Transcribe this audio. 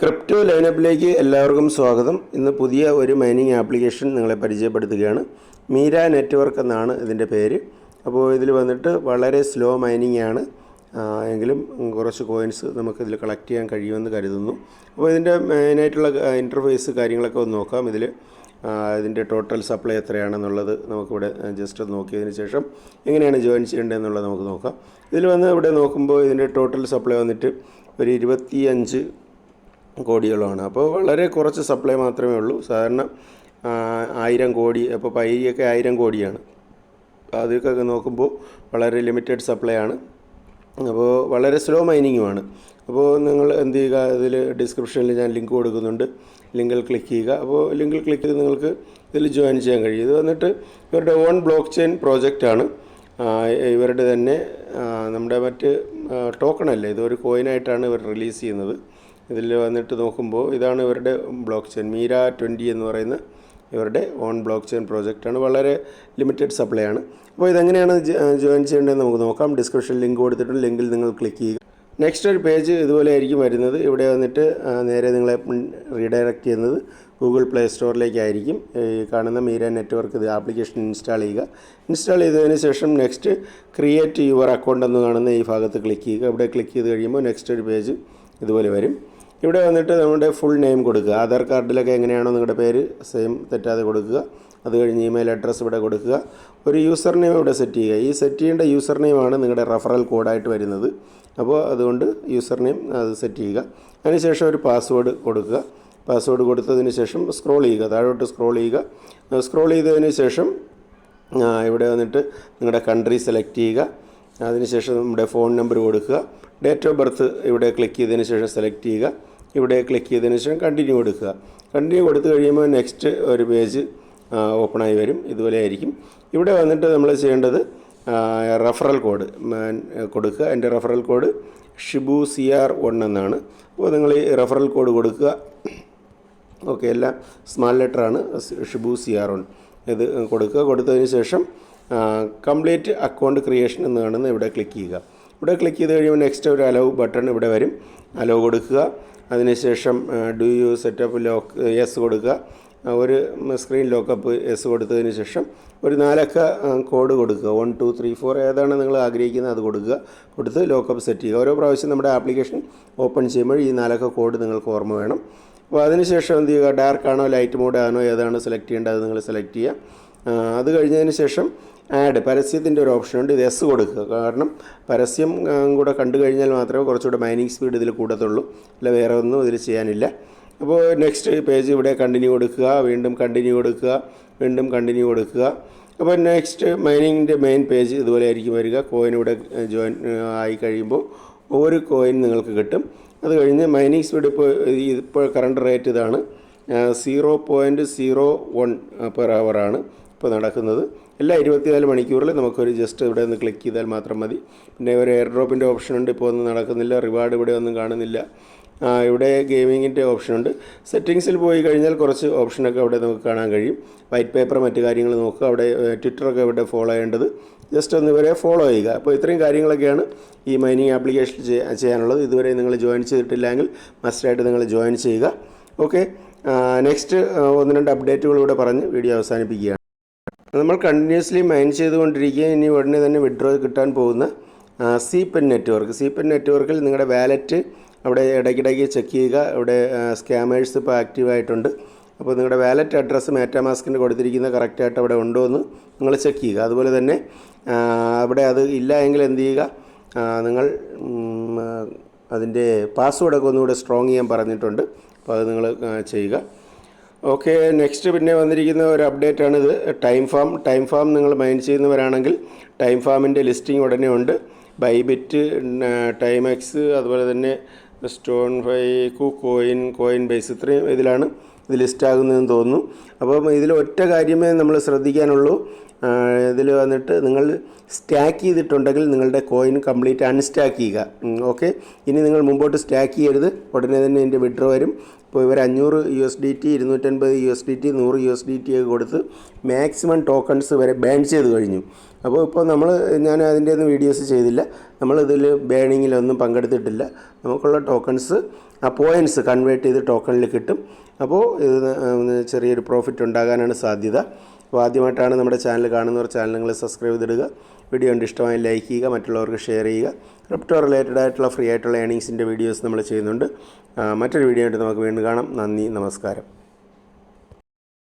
Crypto ലൈനപ്പിലേക്ക് എല്ലാവർക്കും സ്വാഗതം. ഇന്ന് പുതിയ ഒരു മൈനിങ് ആപ്ലിക്കേഷൻ നിങ്ങളെ പരിചയപ്പെടുത്തുകയാണ്. മീര നെറ്റ്വർക്ക് എന്നാണ് ഇതിന്റെ പേര്. അപ്പോൾ ഇതിൽ വന്നിട്ട് വളരെ സ്ലോ മൈനിങ് ആണ്. എങ്കിലും കുറച്ച് കോയിൻസ് നമുക്ക് നമുക്കിതിൽ കളക്ട് ചെയ്യാൻ കഴിയുമെന്ന് കരുതുന്നു. അപ്പോൾ ഇതിന്റെ മെയിനായിട്ടുള്ള ഇന്റർഫേസ് കാര്യങ്ങളൊക്കെ ഒന്ന് നോക്കാം. ഇതിൽ ഇതിന്റെ ടോട്ടൽ സപ്ലൈ എത്രയാണെന്നുള്ളത് നമുക്കിവിടെ ജസ്റ്റ് നോക്കിയതിന് ശേഷം എങ്ങനെയാണ് ജോയിൻ ചെയ്യേണ്ടതെന്നുള്ളത് നമുക്ക് നോക്കാം. ഇതിൽ വന്ന് ഇവിടെ നോക്കുമ്പോൾ ഇതിന്റെ ടോട്ടൽ സപ്ലൈ വന്നിട്ട് ഒരു ഇരുപത്തിയഞ്ച് കോടികളാണ്. അപ്പോൾ വളരെ കുറച്ച് സപ്ലൈ മാത്രമേ ഉള്ളൂ. സാധാരണ ആയിരം കോടി അപ്പോൾ പൈരിയൊക്കെ ആയിരം കോടിയാണ്. അതൊക്കെ നോക്കുമ്പോൾ വളരെ ലിമിറ്റഡ് സപ്ലൈ ആണ്. അപ്പോൾ വളരെ സ്ലോ മൈനിങ്ങുമാണ് അപ്പോൾ നിങ്ങൾ എന്ത് ചെയ്യുക അതിൽ ഡിസ്ക്രിപ്ഷനിൽ ഞാൻ ലിങ്ക് കൊടുക്കുന്നുണ്ട്. ലിങ്കിൽ ക്ലിക്ക് ചെയ്യുക. അപ്പോൾ ലിങ്കിൽ ക്ലിക്ക് ചെയ്ത് നിങ്ങൾക്ക് ഇതിൽ ജോയിൻ ചെയ്യാൻ കഴിയും. ഇത് വന്നിട്ട് ഇവരുടെ ഓൺ ബ്ലോക്ക് ചെയിൻ പ്രോജക്റ്റാണ് ഇവരുടെ തന്നെ നമ്മുടെ മറ്റ് ടോക്കൺ അല്ലേ? ഇതൊരു കോയിനായിട്ടാണ് ഇവർ റിലീസ് ചെയ്യുന്നത്. ഇതിൽ വന്നിട്ട് നോക്കുമ്പോൾ ഇതാണ് ഇവരുടെ ബ്ലോക്ക് ചെയിൻ മീര ട്വന്റി എന്ന് പറയുന്ന ഇവരുടെ ഓൺ ബ്ലോക്ക് ചെയിൻ പ്രോജക്റ്റാണ് വളരെ ലിമിറ്റഡ് സപ്ലൈ ആണ്. അപ്പോൾ ഇതെങ്ങനെയാണ് ജോയിൻ ചെയ്യേണ്ടതെന്ന് നമുക്ക് നോക്കാം. ഡിസ്ക്രിപ്ഷൻ ലിങ്ക് കൊടുത്തിട്ടുണ്ട്. ലിങ്കിൽ നിങ്ങൾ ക്ലിക്ക് ചെയ്യുക. നെക്സ്റ്റ് ഒരു പേജ് ഇതുപോലെ ആയിരിക്കും വരുന്നത്. ഇവിടെ വന്നിട്ട് നേരെ നിങ്ങളെ റീഡയറക്റ്റ് ചെയ്യുന്നത് ഗൂഗിൾ പ്ലേ സ്റ്റോറിലേക്കായിരിക്കും ഈ കാണുന്ന മീര നെറ്റ്വർക്ക് ഇത് ആപ്ലിക്കേഷൻ ഇൻസ്റ്റാൾ ചെയ്യുക. ഇൻസ്റ്റാൾ ചെയ്തതിന് ശേഷം നെക്സ്റ്റ് ക്രിയേറ്റ് യുവർ അക്കൗണ്ട് എന്ന് കാണുന്ന ഈ ഭാഗത്ത് ക്ലിക്ക് ചെയ്യുക. ഇവിടെ ക്ലിക്ക് ചെയ്ത് കഴിയുമ്പോൾ നെക്സ്റ്റ് ഒരു പേജ് ഇതുപോലെ വരും. ഇവിടെ വന്നിട്ട് നമ്മുടെ ഫുൾ നെയിം കൊടുക്കുക. ആധാർ കാർഡിലൊക്കെ എങ്ങനെയാണോ നിങ്ങളുടെ പേര് സെയിം തെറ്റാതെ കൊടുക്കുക. അത് കഴിഞ്ഞ് ഇമെയിൽ അഡ്രസ്സ് ഇവിടെ കൊടുക്കുക. ഒരു യൂസർ നെയിം ഇവിടെ സെറ്റ് ചെയ്യുക. ഈ സെറ്റ് ചെയ്യേണ്ട യൂസർ നെയിമാണ് നിങ്ങളുടെ റഫറൽ കോഡായിട്ട് വരുന്നത്. അപ്പോൾ അതുകൊണ്ട് യൂസർ നെയിം അത് സെറ്റ് ചെയ്യുക. അതിനുശേഷം ഒരു പാസ്വേഡ് കൊടുക്കുക. പാസ്വേഡ് കൊടുത്തതിന് ശേഷം സ്ക്രോൾ ചെയ്യുക. താഴോട്ട് സ്ക്രോൾ ചെയ്യുക. സ്ക്രോൾ ചെയ്തതിന് ശേഷം ഇവിടെ വന്നിട്ട് നിങ്ങളുടെ കൺട്രി സെലക്ട് ചെയ്യുക. അതിനുശേഷം നമ്മുടെ ഫോൺ നമ്പർ കൊടുക്കുക. ഡേറ്റ് ഓഫ് ബർത്ത് ഇവിടെ ക്ലിക്ക് ചെയ്തതിന് ശേഷം സെലക്ട് ചെയ്യുക. ഇവിടെ ക്ലിക്ക് ചെയ്തതിന് ശേഷം കണ്ടിന്യൂ കൊടുക്കുക. കണ്ടിന്യൂ കൊടുത്തു കഴിയുമ്പോൾ നെക്സ്റ്റ് ഒരു പേജ് ഓപ്പണായി വരും. ഇതുപോലെ ആയിരിക്കും. ഇവിടെ വന്നിട്ട് നമ്മൾ ചെയ്യേണ്ടത് റഫറൽ കോഡ് കൊടുക്കുക. എന്റെ referral code Shibu C R one എന്നാണ്. അപ്പോൾ നിങ്ങൾ ഈ റഫറൽ കോഡ് കൊടുക്കുക. ഓക്കെ എല്ലാം സ്മാൾ ലെറ്ററാണ് ഷിബു സി ആർ വൺ. ഇത് കൊടുക്കുക. കൊടുത്തതിന് ശേഷം കംപ്ലീറ്റ് അക്കൗണ്ട് ക്രിയേഷൻ എന്ന് കാണുന്ന ഇവിടെ ക്ലിക്ക് ചെയ്യുക. ഇവിടെ ക്ലിക്ക് ചെയ്ത് കഴിയുമ്പോൾ നെക്സ്റ്റ് ഒരു അലോ ബട്ടൺ ഇവിടെ വരും. അലോ കൊടുക്കുക. അതിനുശേഷം do you setup lock yes കൊടുക്കുക. ഒരു സ്ക്രീൻ ലോക്കപ്പ് എസ് കൊടുത്തതിന് ശേഷം ഒരു നാലക്ക കോഡ് കൊടുക്കുക. വൺ ടു ത്രീ ഫോർ ഏതാണ് നിങ്ങൾ ആഗ്രഹിക്കുന്നത് അത് കൊടുക്കുക. കൊടുത്ത് ലോക്കപ്പ് സെറ്റ് ചെയ്യുക. ഓരോ പ്രാവശ്യം നമ്മുടെ ആപ്ലിക്കേഷൻ ഓപ്പൺ ചെയ്യുമ്പോൾ ഈ നാലക്ക കോഡ് നിങ്ങൾക്ക് ഓർമ്മ വേണം. അപ്പോൾ അതിനുശേഷം എന്ത് ചെയ്യുക? ഡാർക്ക് ആണോ ലൈറ്റ് മോഡ് ആണോ ഏതാണ് സെലക്ട് ചെയ്യേണ്ടത് നിങ്ങൾ സെലക്ട് ചെയ്യുക. അത് കഴിഞ്ഞതിന് ശേഷം ആഡ്. പരസ്യത്തിന്റെ ഒരു ഓപ്ഷനുണ്ട് ഇത് എസ് കൊടുക്കുക. കാരണം പരസ്യം കൂടെ കണ്ടു കഴിഞ്ഞാൽ മാത്രമേ കുറച്ചുകൂടെ മൈനിങ് സ്പീഡ് ഇതിൽ കൂടത്തുള്ളൂ. അല്ല വേറെ ഒന്നും ഇതിൽ ചെയ്യാനില്ല. അപ്പോൾ നെക്സ്റ്റ് പേജ് ഇവിടെ കണ്ടിന്യൂ കൊടുക്കുക. വീണ്ടും കണ്ടിന്യൂ കൊടുക്കുക. വീണ്ടും കണ്ടിന്യൂ കൊടുക്കുക. അപ്പോൾ നെക്സ്റ്റ് മൈനിങ്ങിന്റെ മെയിൻ പേജ് ഇതുപോലെ ആയിരിക്കും വരിക. കോയിൻ ഇവിടെ ജോയിൻ ആയി കഴിയുമ്പോൾ ഒരു കോയിൻ നിങ്ങൾക്ക് കിട്ടും. അത് കഴിഞ്ഞ് മൈനിങ് സ്പീഡ് ഇപ്പോൾ ഇപ്പോൾ കറണ്ട് റേറ്റ് ഇതാണ്. Zero point zero one per ആണ്. ഇപ്പോൾ നടക്കുന്നത്. എല്ലാ ഇരുപത്തിനാല് മണിക്കൂറിലും നമുക്കൊരു ജസ്റ്റ് ഇവിടെ ഒന്ന് ക്ലിക്ക് ചെയ്താൽ മാത്രം മതി. പിന്നെ ഒരു എയർ ഡ്രോപ്പിന്റെ ഓപ്ഷൻ ഉണ്ട്. ഇപ്പോൾ ഒന്നും നടക്കുന്നില്ല. റിവാർഡ് ഇവിടെ ഒന്നും കാണുന്നില്ല. ഇവിടെ ഗെയിമിങ്ങിന്റെ ഓപ്ഷനുണ്ട് സെറ്റിങ്സിൽ പോയി കഴിഞ്ഞാൽ കുറച്ച് ഓപ്ഷനൊക്കെ അവിടെ നമുക്ക് കാണാൻ കഴിയും. വൈറ്റ് പേപ്പർ മറ്റു കാര്യങ്ങൾ നോക്കുക. അവിടെ ട്വിറ്ററൊക്കെ ഇവിടെ ഫോളോ ചെയ്യേണ്ടത്. ജസ്റ്റ് ഒന്ന് ഇവരെ ഫോളോ ചെയ്യുക. അപ്പോൾ ഇത്രയും കാര്യങ്ങളൊക്കെയാണ് ഈ മൈനിങ് ആപ്ലിക്കേഷൻ ചെയ്യാനുള്ളത്. ഇതുവരെ നിങ്ങൾ ജോയിൻ ചെയ്തിട്ടില്ലെങ്കിൽ മസ്റ്റായിട്ട് നിങ്ങൾ ജോയിൻ ചെയ്യുക. ഓക്കെ നെക്സ്റ്റ് ഒന്ന് രണ്ട് അപ്ഡേറ്റുകൾ ഇവിടെ പറഞ്ഞ് വീഡിയോ അവസാനിപ്പിക്കുകയാണ്. നമ്മൾ കണ്ടിന്യൂസ്ലി മൈൻ ചെയ്തുകൊണ്ടിരിക്കുക ഇനി ഉടനെ തന്നെ വിഡ്രോ കിട്ടാൻ പോകുന്ന C pen network C pen നെറ്റ്വർക്കിൽ നിങ്ങളുടെ വാലറ്റ് അവിടെ ഇടയ്ക്കിടയ്ക്ക് ചെക്ക് ചെയ്യുക. അവിടെ സ്കാമേഴ്സ് ഇപ്പോൾ ആക്റ്റീവ് ആയിട്ടുണ്ട്. അപ്പോൾ നിങ്ങളുടെ വാലറ്റ് അഡ്രസ്സ് മേറ്റാമാസ്കിന്റെ കൊടുത്തിരിക്കുന്ന കറക്റ്റായിട്ട് അവിടെ ഉണ്ടോ എന്ന് നിങ്ങൾ ചെക്ക് ചെയ്യുക. അതുപോലെ തന്നെ അവിടെ അത് ഇല്ല എങ്കിൽ എന്ത് ചെയ്യുക? നിങ്ങൾ അതിന്റെ പാസ്വേഡൊക്കെ ഒന്നുകൂടെ സ്ട്രോങ് ചെയ്യാൻ പറഞ്ഞിട്ടുണ്ട്. അപ്പോൾ അത് നിങ്ങൾ ചെയ്യുക. ഓക്കെ നെക്സ്റ്റ് പിന്നെ വന്നിരിക്കുന്ന ഒരു അപ്ഡേറ്റ് ആണിത് ടൈം ഫാം ടൈം ഫാം നിങ്ങൾ മൈൻഡ് ചെയ്യുന്നവരാണെങ്കിൽ ടൈം ഫാമിന്റെ ലിസ്റ്റിംഗ് ഉടനെ ഉണ്ട്. ബൈബിറ്റ് ടൈമെക്സ് അതുപോലെ തന്നെ stone fi KuCoin Coinbase ഇത്രയും ഇതിലാണ്. ഇത് ലിസ്റ്റ് ആകുന്നതെന്ന് തോന്നുന്നു. അപ്പം ഇതിൽ ഒറ്റ കാര്യമേ നമ്മൾ ശ്രദ്ധിക്കാനുള്ളൂ. ഇതിൽ വന്നിട്ട് നിങ്ങൾ സ്റ്റാക്ക് ചെയ്തിട്ടുണ്ടെങ്കിൽ നിങ്ങളുടെ കോയിൻ കംപ്ലീറ്റ് അൺസ്റ്റാക്ക് ചെയ്യുക. ഓക്കെ? ഇനി നിങ്ങൾ മുമ്പോട്ട് സ്റ്റാക്ക് ചെയ്യരുത്. ഉടനെ തന്നെ എന്റെ വിഡ്രോ വരും. ഇപ്പോൾ ഇവർ അഞ്ഞൂറ് യു എസ് ഡി ടി ഇരുന്നൂറ്റൻപത് യു എസ് ഡി ടി നൂറ് യു എസ് ഡി ടി ഒക്കെ കൊടുത്ത് മാക്സിമം ടോക്കൺസ് വരെ ബാൻ ചെയ്ത് കഴിഞ്ഞു. അപ്പോൾ ഇപ്പോൾ നമ്മൾ ഞാൻ അതിന്റെ ഒന്നും വീഡിയോസ് ചെയ്തില്ല. നമ്മൾ ഇതിൽ ബാനിങ്ങിലൊന്നും പങ്കെടുത്തിട്ടില്ല. നമുക്കുള്ള ടോക്കൺസ് ആ പോയിന്റ്സ് കൺവേർട്ട് ചെയ്ത് ടോക്കണിൽ കിട്ടും. അപ്പോൾ ചെറിയൊരു പ്രോഫിറ്റ് ഉണ്ടാകാനാണ് സാധ്യത. അപ്പോൾ ആദ്യമായിട്ടാണ് നമ്മുടെ ചാനൽ കാണുന്നവർ ചാനൽ സബ്സ്ക്രൈബ് ചെയ്തിടുക. വീഡിയോ കണ്ട് ഇഷ്ടമായി ലൈക്ക് ചെയ്യുക മറ്റുള്ളവർക്ക് ഷെയർ ചെയ്യുക. ക്രിപ്റ്റോ റിലേറ്റഡ് ആയിട്ടുള്ള ഫ്രീ ആയിട്ടുള്ള ഏണിങ്സിന്റെ വീഡിയോസ് നമ്മൾ ചെയ്യുന്നുണ്ട്. മറ്റൊരു വീഡിയോ ആയിട്ട് നമുക്ക് വീണ്ടും കാണാം. നന്ദി നമസ്കാരം.